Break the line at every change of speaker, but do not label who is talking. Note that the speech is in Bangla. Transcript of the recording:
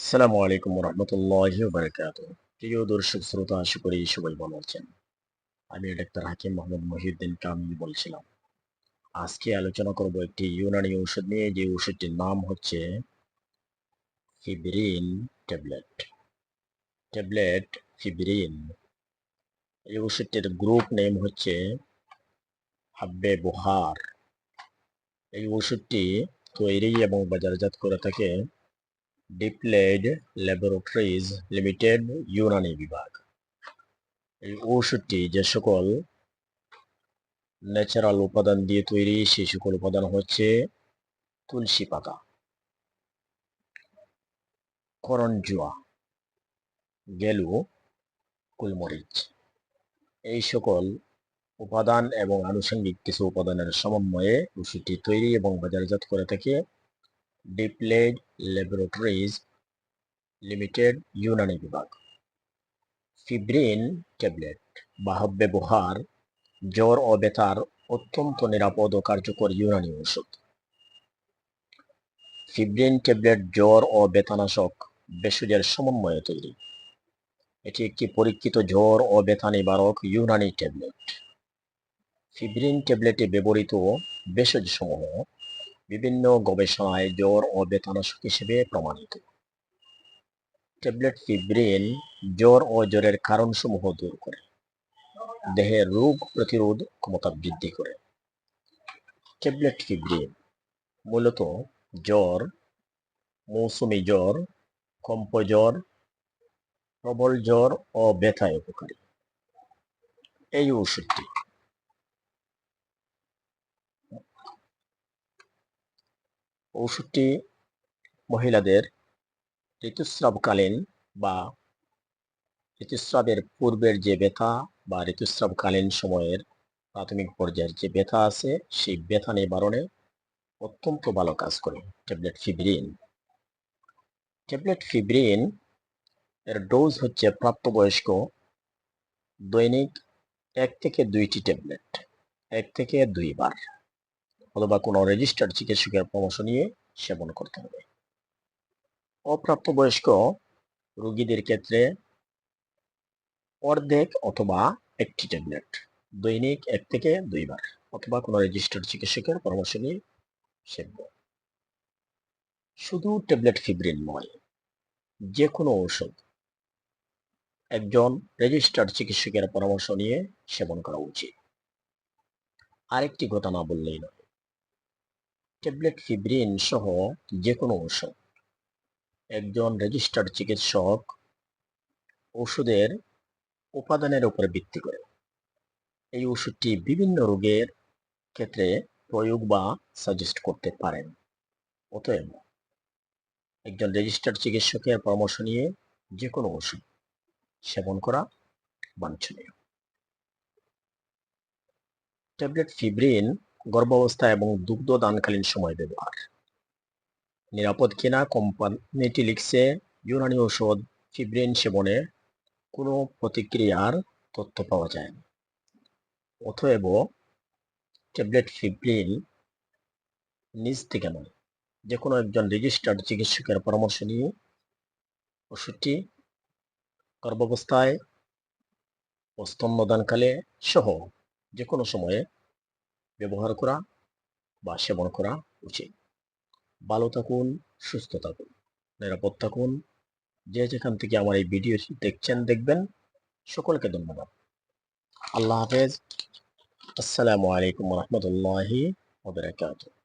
আসসালামু আলাইকুম রহমতুল্লাহ বারকাত প্রিয় দর্শক শ্রোতা, আশা করি সবাই ভালো আছেন। আমি ডাক্তার হাকিম মোহাম্মদ মহিউদ্দিন কামিল বলছিলাম। আজকে আলোচনা করব একটি ইউনানি ঔষধ নিয়ে। যে ওষুধটির নাম হচ্ছে ফিবরিন ট্যাবলেট। ট্যাবলেট ফিবরিন। এই ওষুধটির গ্রুপ নেম হচ্ছে হাব্বে বুহার এই ওষুধটি তৈরি এবং বাজারজাত করে থাকে ডিপ্লেড ল্যাবরেটরিজ লিমিটেড ইউনানি বিভাগ এই ঔষধটি যে সকল ন্যাচারাল উপাদান দিয়ে তৈরি সেই সকল উপাদান হচ্ছে তুলসী পাতা। করঞ্জুয়া, গেলু, কুলমরিচ, এই সকল উপাদান এবং আনুষঙ্গিক কিছু উপাদানের সমন্বয়ে ওষুধটি তৈরি এবং বাজারজাত করে থাকে ডিপ্লেড ল্যাবরেটরিজ লিমিটেড ইউনানি বিভাগ ফিব্রিন ট্যাবলেট বাহব ব্যবহার জ্বর ও ব্যথার অত্যন্ত নিরাপদ ও কার্যকর ইউনানি ওষুধ ফিব্রিন ট্যাবলেট জ্বর ও ব্যথানাশক ভেষজের সমন্বয়ে তৈরি এটি একটি পরীক্ষিত জ্বর ও ব্যথা নিবারক ইউনানি ট্যাবলেট ফিব্রিন ট্যাবলেটে ব্যবহৃত ভেষজ সমূহ বিভিন্ন গবেষণায় জ্বর ও বেতানাশক হিসেবে প্রমাণিত। ট্যাবলেট ফিব্রিন জ্বর ও জ্বরের কারণসমূহ দূর করে। দেহের রোগ প্রতিরোধ ক্ষমতা বৃদ্ধি করে। ট্যাবলেট ফিব্রিন মূলত জ্বর, মৌসুমি জ্বর কম্প জ্বর, প্রবল জ্বর ও ব্যথায় উপকারী। এই ওষুধটি ওষুধটি মহিলাদের ঋতুস্রাবকালীন বা ঋতুস্রাবের পূর্বের যে ব্যথা বা ঋতুস্রাবকালীন সময়ের প্রাথমিক পর্যায়ের যে ব্যথা আছে, সেই ব্যথা নিবারণে অত্যন্ত ভালো কাজ করে। Tablet Fibrin. ট্যাবলেট ফিব্রিন এর ডোজ হচ্ছে প্রাপ্তবয়স্ক দৈনিক এক থেকে দুইটি ট্যাবলেট, এক থেকে দুইবার। অথবা কোনো রেজিস্টার্ড চিকিৎসকের পরামর্শ নিয়ে সেবন করতে হবে। অপ্রাপ্তবয়স্ক রোগীদের ক্ষেত্রে অর্ধেক অথবা একটি ট্যাবলেট, দৈনিক এক থেকে দুইবার অথবা কোনো রেজিস্টার্ড চিকিৎসকের পরামর্শ নিয়ে সেবন। শুধু ট্যাবলেট ফিব্রিন নয় যে কোনো ঔষধ, একজন রেজিস্টার্ড চিকিৎসকের পরামর্শ নিয়ে সেবন করা উচিত। আরেকটি ঘটনা বললেই নয় ট্যাবলেট ফিব্রিন সহ যে কোনো ওষুধ একজন রেজিস্টার্ড চিকিৎসক ওষুধের উপাদানের উপর ভিত্তি করে। এই ওষুধটি বিভিন্ন রোগের ক্ষেত্রে প্রয়োগ বা সাজেস্ট করতে পারেন। অতএব একজন রেজিস্টার্ড চিকিৎসকের পরামর্শ নিয়ে যে কোনো ওষুধ সেবন করা বাঞ্ছনীয়। ট্যাবলেট ফিব্রিন গর্ভাবস্থা এবং দুগ্ধ দানকালীন সময় ব্যবহার। নিরাপদ কিনা কোম্পানিটি লিখছে ইউনানি ঔষধ, ফিব্রিন সেবনে কোনো প্রতিক্রিয়ার তথ্য পাওয়া যায় না। অতএব ট্যাবলেট ফিব্রিন নিজ থেকে নয়। যে কোনো একজন রেজিস্টার্ড চিকিৎসকের পরামর্শ নিয়ে ওষুধটি গর্ভাবস্থায় ও সহ যে কোনো সময়ে ব্যবহার করা বা সেবন করা উচিত। ভালো থাকুন, সুস্থ থাকুন, নিরাপদ থাকুন। যে যেখান থেকে আমার এই ভিডিও দেখছেন, দেখবেন। সকলকে ধন্যবাদ। আল্লাহ হাফেজ। আসসালামু আলাইকুম রহমতুল্লাহি ওবরাকাতুহ